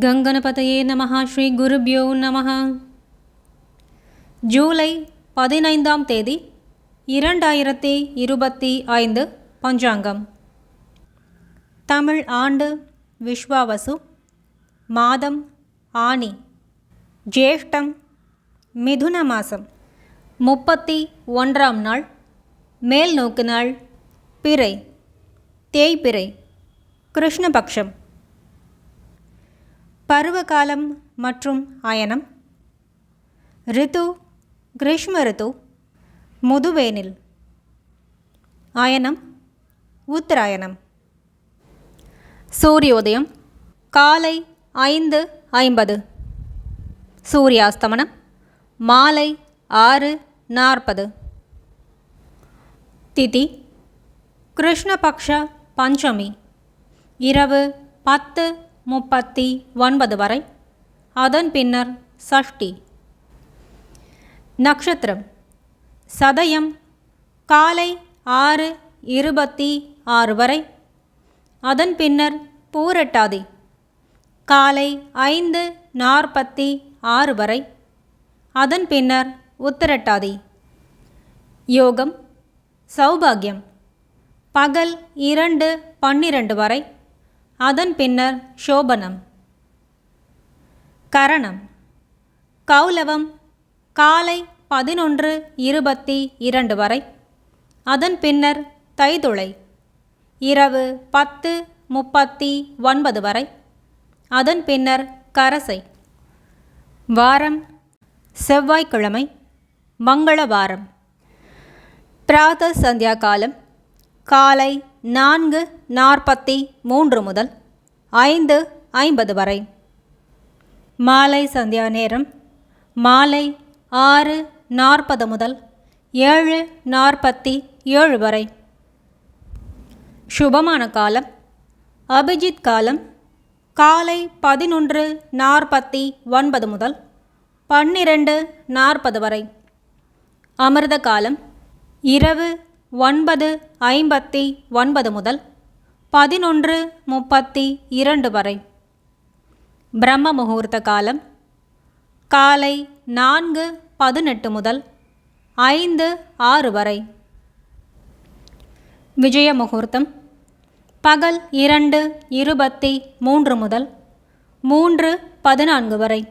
கங்கணபதையே நம ஸ்ரீ குருபியோ நம ஜூலை பதினைந்தாம் தேதி இரண்டாயிரத்தி இருபத்தி ஐந்து பஞ்சாங்கம். தமிழ் ஆண்டு விஸ்வாவசு மாதம் ஆனி ஜேஷ்டம் மிதுன மாதம் முப்பத்தி ஒன்றாம் நாள் மேல் நோக்கு நாள் பிறை தேய்பிறை கிருஷ்ணபக்ஷம். பருவகாலம் மற்றும் அயனம். ரித்து கிரீஷ்ம ரித்து முதுவேனில். அயனம் உத்தராயணம். சூரியோதயம் காலை ஐந்து ஐம்பது. சூரியாஸ்தமனம் மாலை ஆறு நாற்பது. திதி கிருஷ்ணபக்ஷ பஞ்சமி. இரவு பத்து முப்பத்தி ஒன்பது வரை. அதன் பின்னர் சஷ்டி. நட்சத்திரம். சதயம் காலை ஆறு இருபத்தி ஆறு வரை. அதன் பின்னர் பூரட்டாதி. காலை ஐந்து நாற்பத்தி ஆறு வரை. அதன் பின்னர் உத்திரட்டாதி. யோகம். சௌபாகியம். பகல் இரண்டு பன்னிரண்டு வரை. அதன் பின்னர் சோபனம். கரணம். கௌலவம் காலை பதினொன்று இருபத்தி இரண்டு வரை. அதன் பின்னர் தைதுளை. இரவு பத்து முப்பத்தி ஒன்பது வரை. அதன் பின்னர் கரசை. வாரம் செவ்வாய்க்கிழமை மங்களவாரம் பிராத சந்தியா காலம் காலை நான்கு நாற்பத்தி மூன்று முதல் ஐந்து ஐம்பது வரை. மாலை சந்தியா நேரம். மாலை ஆறு நாற்பது முதல் ஏழு நாற்பத்தி ஏழு வரை. சுபமான காலம். அபிஜித் காலம். காலை பதினொன்று நாற்பத்தி ஒன்பது முதல் பன்னிரண்டு நாற்பது வரை. அமிர்த காலம். இரவு ஒன்பது ஐம்பத்தி ஒன்பது முதல் பதினொன்று முப்பத்தி இரண்டு வரை. பிரம்ம முகூர்த்த காலம் காலை நான்கு பதினெட்டு முதல் ஐந்து ஆறு வரை. விஜய முகூர்த்தம் பகல் இரண்டு இருபத்தி மூன்று முதல் மூன்று பதினான்கு வரை.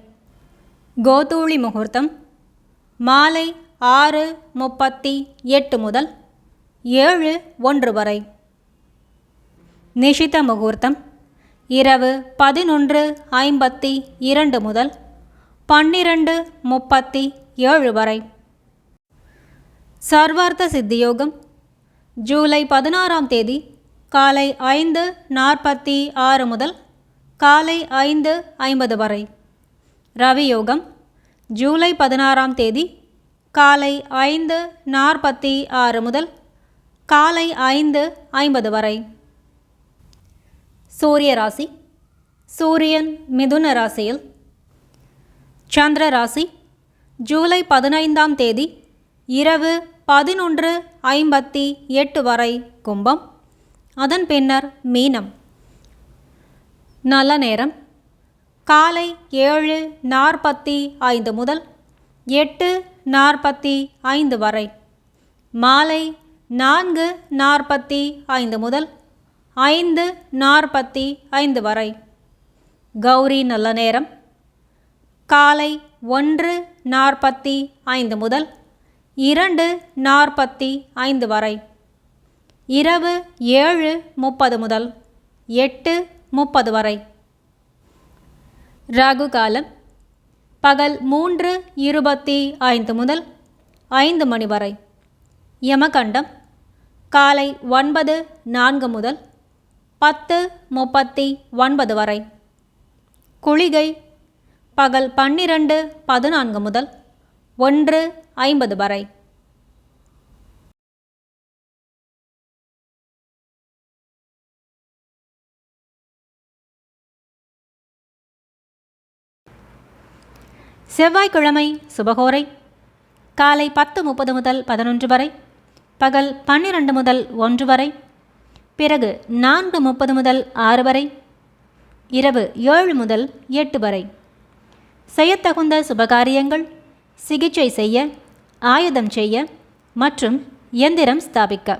கோதூளி முகூர்த்தம் மாலை ஆறு முப்பத்தி எட்டு முதல் ஏழு ஒன்று வரை. நிஷித முகூர்த்தம் இரவு பதினொன்று ஐம்பத்தி இரண்டு முதல் பன்னிரண்டு முப்பத்தி ஏழு வரை. சர்வார்த்த சித்தியோகம் ஜூலை பதினாறாம் தேதி காலை ஐந்து நாற்பத்தி ஆறு முதல் காலை ஐந்து ஐம்பது வரை. ரவியோகம் ஜூலை பதினாறாம் தேதி காலை ஐந்து நாற்பத்தி ஆறு முதல் காலை ஐந்து ஐம்பது வரை. சூரிய ராசி சூரியன் மிதுன ராசியில். சந்திர ராசி ஜூலை பதினைந்தாம் தேதி இரவு பதினொன்று ஐம்பத்தி எட்டு வரை கும்பம். அதன் பின்னர் மீனம். நல்ல நேரம். காலை ஏழு நாற்பத்தி ஐந்து முதல் எட்டு நாற்பத்தி ஐந்து வரை. மாலை நான்கு நாற்பத்தி ஐந்து முதல் ஐந்து நாற்பத்தி ஐந்து வரை. கௌரி நல்ல நேரம். காலை ஒன்று நாற்பத்தி ஐந்து முதல் இரண்டு நாற்பத்தி ஐந்து வரை. இரவு ஏழு முப்பது முதல் எட்டு முப்பது வரை. ராகு காலம் பகல் மூன்று இருபத்தி ஐந்து முதல் ஐந்து மணி வரை. யமகண்டம் காலை ஒன்பது நான்கு முதல் பத்து முப்பத்தி ஒன்பது வரை. குளிகை பகல் பன்னிரண்டு பதினான்கு முதல் ஒன்று ஐம்பது வரை. செவ்வாய்க்கிழமை சுபகோரை. காலை பத்து முப்பது முதல் பதினொன்று வரை. பகல் பன்னிரண்டு முதல் ஒன்று வரை பிறகு நான்கு முப்பது முதல் ஆறு வரை இரவு ஏழு முதல் எட்டு வரை. செய்யத்தகுந்த சுபகாரியங்கள் சிகிச்சை செய்ய ஆயுதம் செய்ய மற்றும் எந்திரம் ஸ்தாபிக்க.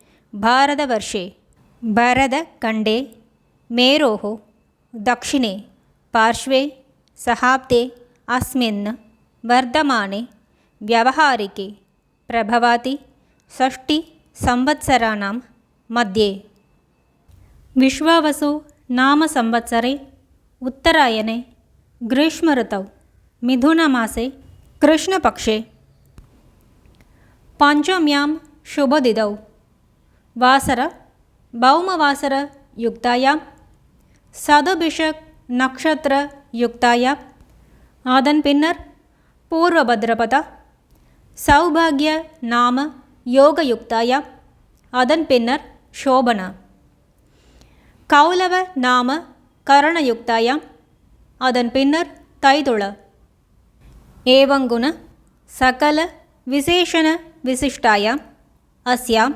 भारतवर्षे भरतखण्डे मेरोः दक्षिणे पार्श्वे सहाब्दे अस्मिन् वर्धमाने व्यावहारिके प्रभवाति षष्टिसंवत्सराणां मध्ये विश्वावसु नामसंवत्सरे उत्तरायणे ग्रीष्मऋतौ मिथुनमासे कृष्णपक्षे पञ्चम्यां शुभदिदौ வாசர பௌமவாசர யுக்தாயாம். சதுபிஷக் நக்ஷத்திர யுக்தாயாம். அதன் பின்னர் பூர்வபத்ரபதா. சௌபாகிய நாம யோக யுக்தாயாம். அதன் பின்னர் சோபனா கௌலவ நாம கரணயுக்தாயாம் அதன் பின்னர் தைதுள. ஏவங்குண சகல விசேஷண விசிஷ்டாயாம். அஸ்யாம்.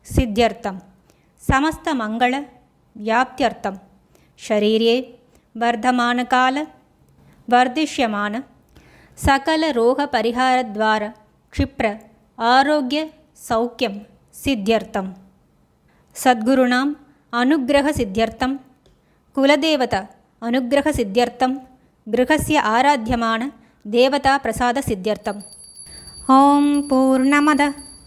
अभिवृद्धिसिद्ध्यर्थं समस्तमङ्गलव्याप्त्यर्थं शरीरे वर्धमानकाल वर्धिष्यमान सकलरोगपरिहारद्वारा क्षिप्र आरोग्यसौख्यं सिद्ध्यर्थं सद्गुरूणाम् अनुग्रहसिद्ध्यर्थं कुलदेवता अनुग्रहसिद्ध्यर्थं गृहस्य आराध्यमान देवताप्रसादसिद्ध्यर्थम् ॐ पूर्णमद